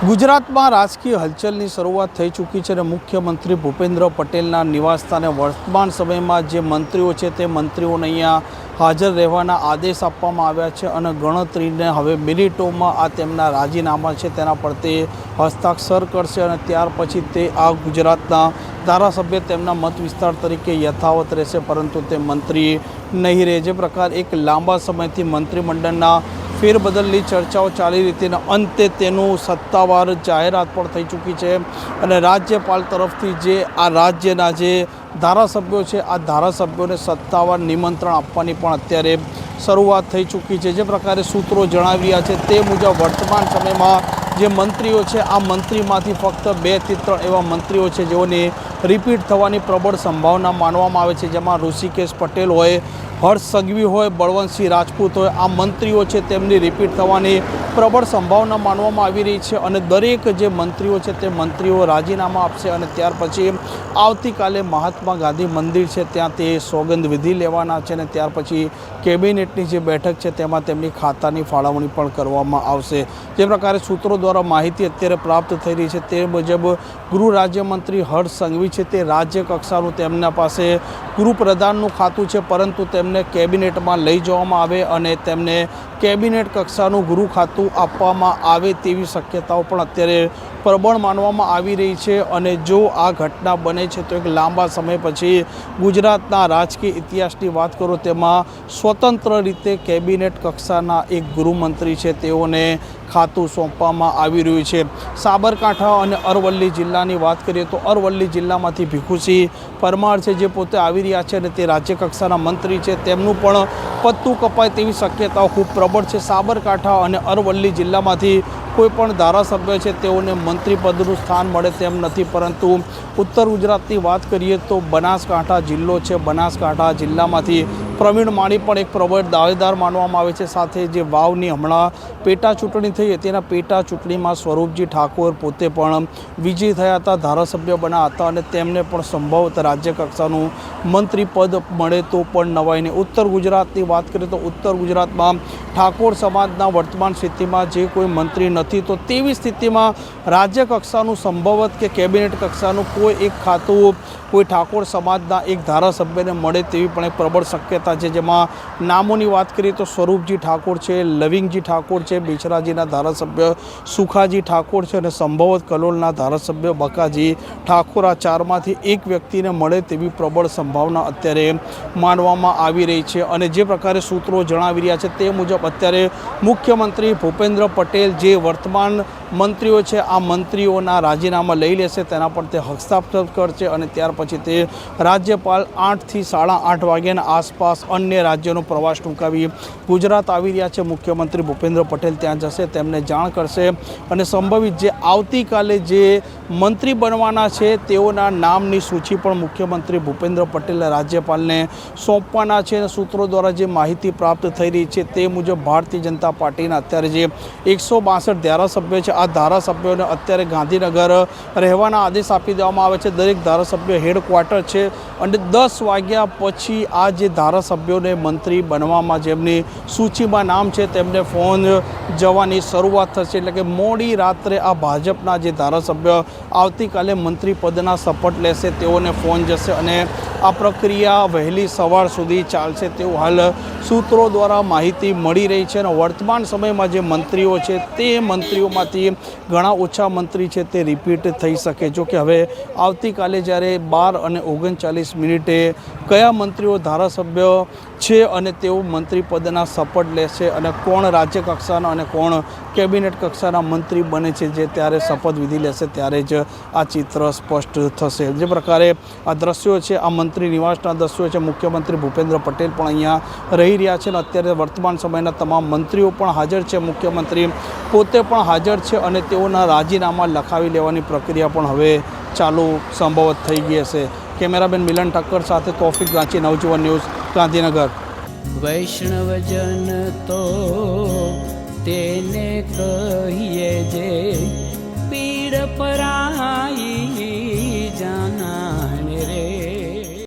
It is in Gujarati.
ગુજરાતમાં રાજકીય હલચલની શરૂઆત થઈ ચૂકી છે અને મુખ્યમંત્રી ભૂપેન્દ્ર પટેલના નિવાસસ્થાને વર્તમાન સમયમાં જે મંત્રીઓ છે તે મંત્રીઓને અહીંયા હાજર રહેવાના આદેશ આપવામાં આવ્યા છે અને ગણતરીને હવે મિનિટોમાં આ તેમના રાજીનામા છે તેના પર તે હસ્તાક્ષર કરશે અને ત્યાર પછી તે આ ગુજરાતના ધારાસભ્ય તેમના મત વિસ્તાર તરીકે યથાવત રહેશે, પરંતુ તે મંત્રી નહીં રહે. જે પ્રકાર એક લાંબા સમયથી મંત્રીમંડળના ફેરબદલની ચર્ચાઓ ચાલી રહી હતી અને અંતે તેનું સત્તાવાર જાહેરાત પણ થઈ ચૂકી છે. અને રાજ્યપાલ તરફથી જે આ રાજ્યના જે ધારાસભ્યો છે, આ ધારાસભ્યોને સત્તાવાર નિમંત્રણ આપવાની પણ અત્યારે શરૂઆત થઈ ચૂકી છે. જે પ્રકારે સૂત્રો જણાવી છે તે મુજબ વર્તમાન સમયમાં જે મંત્રીઓ છે, આ મંત્રીમાંથી ફક્ત બેથી ત્રણ એવા મંત્રીઓ છે જેઓની રિપીટ થવાની પ્રબળ સંભાવના માનવામાં આવે છે. જેમાં ઋષિકેશ પટેલ હોય, હર્ષ સંઘવી હોય, બળવંતસિંહ રાજપૂત હોય, આ મંત્રીઓ છે તેમની રિપીટ થવાની પ્રબળ સંભાવના માનવામાં આવી રહી છે અને દરેક જે મંત્રીઓ છે તે મંત્રીઓ રાજીનામા આપશે અને ત્યાર પછી આવતીકાલે મહાત્મા ગાંધી મંદિર છે ત્યાં તે સોગંદ વિધિ લેવાના છે અને ત્યાર પછી કેબિનેટની જે બેઠક છે તેમાં તેમની ખાતાની ફાળવણી પણ કરવામાં આવશે. જે પ્રકારે સૂત્રો દ્વારા માહિતી અત્યારે પ્રાપ્ત થઈ રહી છે તે મુજબ ગૃહ રાજ્યમંત્રી હર્ષ સંઘવી છે તે રાજ્ય કક્ષાનું તેમના પાસે ગૃહપ્રધાનનું ખાતું છે, પરંતુ તેમને કેબિનેટમાં લઈ જવામાં આવે અને તેમને કેબિનેટ કક્ષાનું ગૃહ ખાતું આપવામાં આવે તેવી શક્યતાઓ પણ અત્યારે પ્રબળ માનવામાં આવી રહી છે અને જો આ ઘટના બને છે તો એક લાંબા સમય પછી ગુજરાતના રાજકીય ઇતિહાસની વાત કરો તેમાં સ્વતંત્ર રીતે કેબિનેટ કક્ષાના એક ગૃહમંત્રી છે તેઓને ખાતું સોંપવામાં આવી રહ્યું છે. સાબરકાંઠા અને અરવલ્લી જિલ્લાની વાત કરીએ તો અરવલ્લી જિલ્લામાંથી ભીખુસિંહ પરમાર છે જે પોતે આવી રહ્યા છે અને તે રાજ્ય કક્ષાના મંત્રી છે. તેમનું પણ પત્તું કપાય તેવી શક્યતાઓ ખૂબ પ્રબળ છે. સાબરકાંઠા અને અરવલ્લી જિલ્લામાંથી કોઈ પણ ધારાસભ્ય છે, તેઓને મંત્રી પદનું સ્થાન મળે તેમ નથી. પરંતુ ઉત્તર ગુજરાતની વાત કરીએ તો બનાસકાંઠા જિલ્લો છે. બનાસકાંઠા જિલ્લામાંથી પ્રવીણ માળી પણ એક પ્રબળ દાવેદાર માનવામાં આવે છે. સાથે જે વાવની હમણાં પેટા ચૂંટણી થઈ હતી એના પેટા ચૂંટણીમાં સ્વરૂપજી ઠાકોર પોતે પણ વિજય થયા હતા, ધારાસભ્ય બન્યા હતા અને તેમને પણ સંભવત રાજ્ય કક્ષાનું મંત્રી પદ મળે તો પણ નવાઈને ઉત્તર ગુજરાતની વાત કરીએ તો ઉત્તર ગુજરાતમાં ઠાકોર સમાજના વર્તમાન સ્થિતિમાં જે કોઈ મંત્રી નથી, તો તેવી સ્થિતિમાં રાજ્ય કક્ષાનું સંભવત કે કેબિનેટ કક્ષાનું કોઈ એક ખાતું, કોઈ ઠાકોર સમાજના એક ધારાસભ્યને મળે તેવી પણ એક પ્રબળ શક્યતા છે. જેમાં નામોની વાત કરીએ તો સ્વરૂપજી ઠાકોર છે, લવિંગજી ઠાકોર છે, બેચરાજીના ધારાસભ્ય સુખાજી ઠાકોર છે અને સંભવત કલોલના ધારાસભ્ય બકાજી ઠાકોર આ ચારમાંથી એક વ્યક્તિને મળે તેવી પ્રબળ સંભાવના અત્યારે માનવામાં આવી રહી છે. અને જે પ્રકારે સૂત્રો જણાવી રહ્યા છે તે મુજબ અત્યારે મુખ્યમંત્રી ભૂપેન્દ્ર પટેલ જે વર્તમાન મંત્રીઓ છે, આ મંત્રીઓના રાજીનામા લઈ લેશે, તેના પર તે હસ્તાક્ષર કરશે અને ત્યાર પછી તે રાજ્યપાલ આઠથી સાડા આઠ વાગ્યાના આસપાસ અન્ય રાજ્યોનો પ્રવાસ ટૂંકાવી ગુજરાત આવી રહ્યા છે. મુખ્યમંત્રી ભૂપેન્દ્ર પટેલ ત્યાં જશે, તેમને જાણ કરશે અને સંભવિત જે આવતીકાલે જે મંત્રી બનવાના છે, તેઓના નામની સૂચિ પણ મુખ્યમંત્રી ભૂપેન્દ્ર પટેલ રાજ્યપાલને સોંપવાના છે અને સૂત્રો દ્વારા જે માહિતી પ્રાપ્ત થઈ રહી છે, તે મુજબ ભારતીય જનતા પાર્ટીના અત્યારે જે એકસો બાસઠ ધારાસભ્યો છે, આ ધારાસભ્યોને અત્યારે ગાંધીનગર રહેવાના આદેશ આપી દેવામાં આવે છે. દરેક ધારાસભ્ય હેડક્વાર્ટર છે અને દસ વાગ્યા પછી આ જે ધારાસભ્યોને મંત્રી બનવામાં જેમની સૂચિમાં નામ છે, તેમને ફોન જવાની શરૂઆત થશે. એટલે કે મોડી રાત્રે આ ભાજપના જે ધારાસભ્ય આવતીકાલે મંત્રી પદના શપથ લેશે, તેઓને ફોન જશે અને આ પ્રક્રિયા વહેલી સવાર સુધી ચાલશે તેવું હાલ સૂત્રો દ્વારા માહિતી મળી રહી છે અને વર્તમાન સમયમાં જે મંત્રીઓ છે તે મંત્રીઓમાંથી ઘણા ઓછા મંત્રી છે તે રિપીટ થઈ શકે. જો કે હવે આવતીકાલે જ્યારે બાર અને ઓગણચાલીસ મિનિટે કયા મંત્રીઓ ધારાસભ્ય છે અને તેઓ મંત્રી પદના શપથ લેશે અને કોણ રાજ્ય કક્ષાના અને કોણ કેબિનેટ કક્ષાના મંત્રી બને છે જે ત્યારે શપથવિધિ લેશે ત્યારે જ આ ચિત્ર સ્પષ્ટ થશે. જે પ્રકારે આ દ્રશ્યો છે, આ મંત્રી નિવાસના સદસ્યો છે. મુખ્યમંત્રી ભૂપેન્દ્ર પટેલ પણ અહીંયા રહી રહ્યા છે અને અત્યારે વર્તમાન સમયના તમામ મંત્રીઓ પણ હાજર છે. મુખ્યમંત્રી પોતે પણ હાજર છે અને તેઓના રાજીનામા લખાવી લેવાની પ્રક્રિયા પણ હવે ચાલુ સંભવત થઈ ગઈ હશે. કેમેરાબેન મિલન ઠક્કર સાથે તોફિક ગાંચી નવજીવન ન્યૂઝ, ગાંધીનગર. વૈષ્ણવજન તો તેને કહીએ જે પીડ પરાઈ